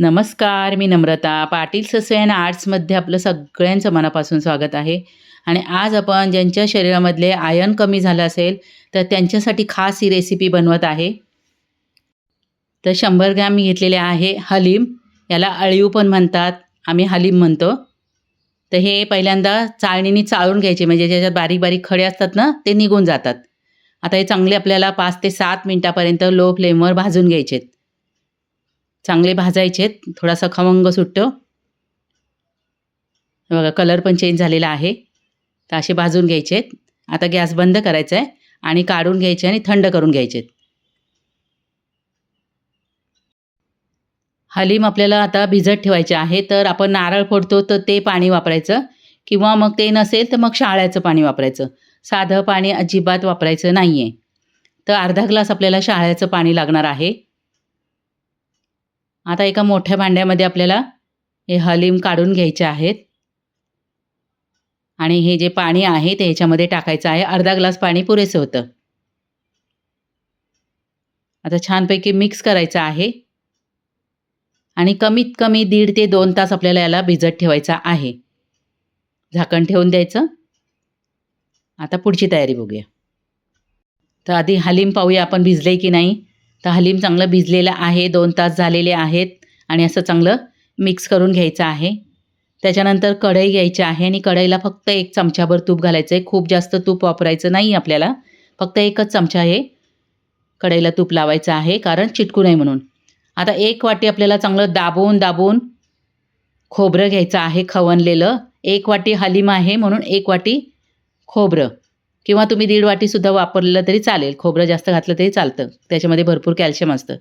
नमस्कार मी नम्रता. पाटील ससवे अँड आर्ट्समध्ये आपलं सगळ्यांचं मनापासून स्वागत आहे. आणि आज आपण ज्यांच्या शरीरामधले आयर्न कमी झालं असेल तर त्यांच्यासाठी खास ही रेसिपी बनवत आहे. तर शंभर ग्रॅम मी घेतलेले आहे हलीम. याला अळीव पण म्हणतात. आम्ही हलीम म्हणतो. तर हे पहिल्यांदा चाळणीने चाळून घ्यायचे. म्हणजे ज्याच्यात बारीक बारीक खडे असतात ना ते निघून जातात. आता हे चांगले आपल्याला पाच ते सात मिनटापर्यंत लो फ्लेमवर भाजून घ्यायचेत. चांगले भाजायचे आहेत. थोडासा खमंग सुटतो. बघा कलर पण चेंज झालेला आहे. तर असे भाजून घ्यायचे आहेत. आता गॅस बंद करायचा आहे आणि काढून घ्यायचे आणि थंड करून घ्यायचे आहेत. हलीम आपल्याला आता भिजत ठेवायचे आहे. तर आपण नारळ फोडतो तर ते पाणी वापरायचं. किंवा मग ते नसेल तर मग शाळ्याचं पाणी वापरायचं. साधं पाणी अजिबात वापरायचं नाही आहे तर अर्धा ग्लास आपल्याला शाळ्याचं पाणी लागणार आहे. आता एका मोठ्या भांड्यामध्ये आपल्याला हे हलीम काढून घ्यायचे आहेत. आणि हे जे पाणी आहे ते ह्याच्यामध्ये टाकायचं आहे. अर्धा ग्लास पाणी पुरेसं होतं. आता छानपैकी मिक्स करायचं आहे. आणि कमीत कमी दीड ते दोन तास आपल्याला याला भिजत ठेवायचा आहे. झाकण ठेवून द्यायचं. आता पुढची तयारी बघूया. तर आधी हलीम पाहूया आपण भिजले की नाही. तर हलीम चांगलं भिजलेलं आहे दोन तास झालेले आहेत आणि असं चांगलं मिक्स करून घ्यायचं आहे. त्याच्यानंतर कढई घ्यायची आहे आणि कढईला फक्त एक चमच्याभर तूप घालायचं आहे खूप जास्त तूप वापरायचं नाही आपल्याला. फक्त एकच चमचा हे कढईला तूप लावायचं आहे कारण चिटकू नये म्हणून. आता एक वाटी आपल्याला चांगलं दाबून दाबून खोबरं घ्यायचं आहे खवणलेलं. एक वाटी हलीम आहे म्हणून एक वाटी खोबरं. किंवा तुम्ही दीड वाटीसुद्धा वापरलं तरी चालेल. खोबरं जास्त घातलं तरी चालतं. त्याच्यामध्ये भरपूर कॅल्शियम असतं.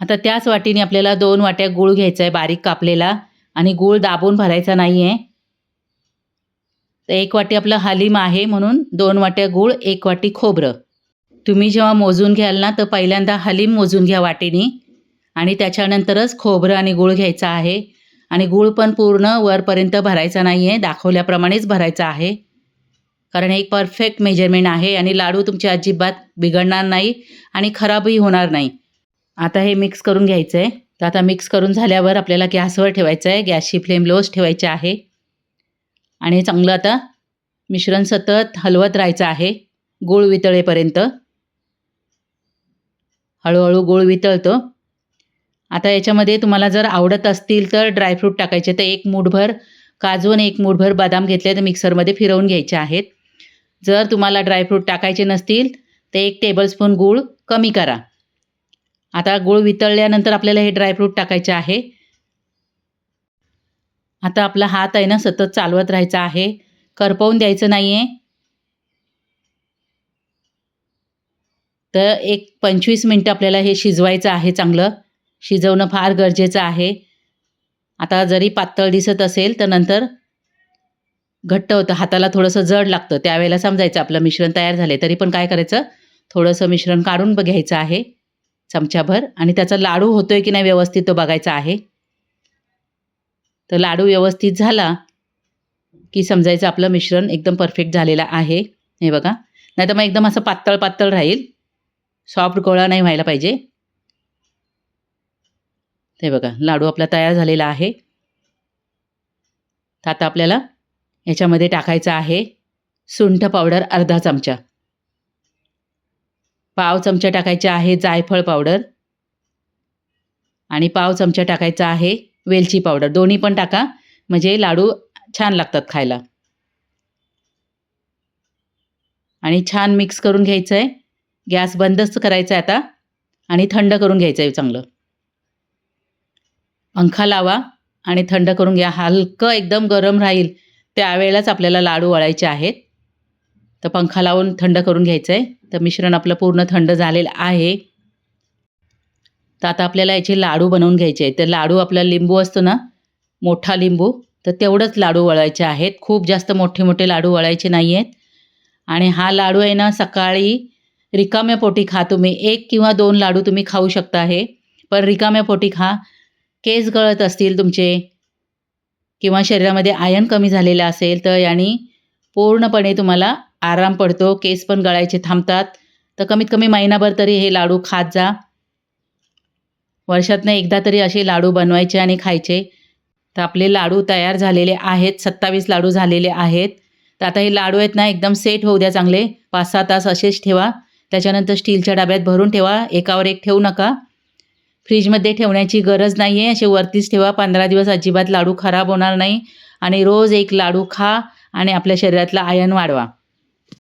आता त्याच वाटीने आपल्याला दोन वाट्या गूळ घ्यायचा आहे बारीक कापलेला. आणि गूळ दाबून भरायचा नाही आहे तर एक वाटी आपलं हालीम आहे म्हणून दोन वाट्या गूळ एक वाटी खोबरं. तुम्ही जेव्हा मोजून घ्याल ना तर पहिल्यांदा हलीम मोजून घ्या वाटीने. आणि त्याच्यानंतरच खोबरं आणि गूळ घ्यायचा आहे. आणि गूळ पण पूर्ण वरपर्यंत भरायचा नाही आहे दाखवल्याप्रमाणेच भरायचा आहे. कारण एक परफेक्ट मेजरमेंट आहे आणि लाडू तुमचे अजिबात बिघडणार नाही आणि खराबही होणार नाही. आता हे मिक्स करून घ्यायचं आहे तर आता मिक्स करून झाल्यावर आपल्याला गॅसवर ठेवायचं आहे गॅसची फ्लेम लोच ठेवायची आहे. आणि चांगलं आता मिश्रण सतत हलवत राहायचं आहे. गूळ वितळेपर्यंत. हळूहळू गूळ वितळतो. आता याच्यामध्ये तुम्हाला जर आवडत असतील तर ड्रायफ्रूट टाकायचे. तर एक मूठभर काजू आणि एक मूठभर बदाम घेतले तर मिक्सरमध्ये फिरवून घ्यायचे आहेत. जर तुम्हाला ड्रायफ्रूट टाकायचे नसतील तर एक टेबलस्पून गूळ कमी करा. आता गूळ वितळल्यानंतर आपल्याला हे ड्रायफ्रूट टाकायचे आहे. आता आपला हात आहे ना सतत चालवत राहायचा आहे. करपवून द्यायचं नाही आहे तर एक पंचवीस मिनटं आपल्याला हे शिजवायचं आहे चांगलं. शिजवणं फार गरजेचं आहे. आता जरी पातळ दिसत असेल तर नंतर घट्ट होतं. हाताला थोडंसं जड लागतं. त्यावेळेला समजायचं आपलं मिश्रण तयार झाले तरी पण काय करायचं? थोडंसं मिश्रण काढून बघायचं आहे चमच्याभर. आणि त्याचा लाडू होतो आहे की नाही व्यवस्थित तो बघायचा आहे. तर लाडू व्यवस्थित झाला की समजायचं आपलं मिश्रण एकदम परफेक्ट झालेलं आहे. हे बघा. नाही तर मग एकदम असं पातळ पातळ राहील. सॉफ्ट गोळा नाही व्हायला पाहिजे. ते बघा. लाडू आपला तयार झालेला आहे. तर आता आपल्याला याच्यामध्ये टाकायचं आहे सुंठ पावडर अर्धा चमचा. पाव चमचा टाकायचा आहे जायफळ पावडर. आणि पाव चमचा टाकायचा आहे वेलची पावडर. दोन्ही पण टाका म्हणजे लाडू छान लागतात खायला. आणि छान मिक्स करून घ्यायचं आहे गॅस बंदच करायचा आहे आता आणि थंड करून घ्यायचं आहे चांगलं. पंखा लावा आणि थंड करून घ्या. हलकं एकदम गरम राहील त्यावेळेलाच आपल्याला लाडू वळायचे आहेत. तर पंखा लावून थंड करून घ्यायचं आहे तर मिश्रण आपलं पूर्ण थंड झालेलं आहे. तर आता आपल्याला याचे लाडू बनवून घ्यायचे आहेत. तर लाडू आपला लिंबू असतो ना मोठा लिंबू तर तेवढंच लाडू वळायचे आहेत. खूप जास्त मोठे मोठे लाडू वळायचे नाही आहेत. आणि हा लाडू आहे ना सकाळी रिकाम्या पोटी खा तुम्ही. एक किंवा दोन लाडू तुम्ही खाऊ शकता हे. पण रिकाम्या पोटी खा. केस गळत असतील तुमचे किंवा शरीरामध्ये आयन कमी झालेलं असेल तर याने पूर्णपणे तुम्हाला आराम पडतो केस पण गळायचे थांबतात. तर कमीत कमी महिनाभर तरी हे लाडू खात जा. वर्षातनं एकदा तरी असे लाडू बनवायचे आणि खायचे. तर आपले लाडू तयार झालेले आहेत सत्तावीस लाडू झालेले आहेत. तर आता हे लाडू आहेत ना एकदम सेट होऊ द्या चांगले. पाच सहा तास असेच ठेवा. त्याच्यानंतर स्टीलच्या डब्यात भरून ठेवा. एकावर एक ठेवू नका. फ्रीजमध्ये ठेवण्याची गरज नाही आहे असे वरतीच ठेवा. पंधरा दिवस अजिबात लाडू खराब होणार नाही. आणि रोज एक लाडू खा आणि आपल्या शरीरातला आयन वाढवा.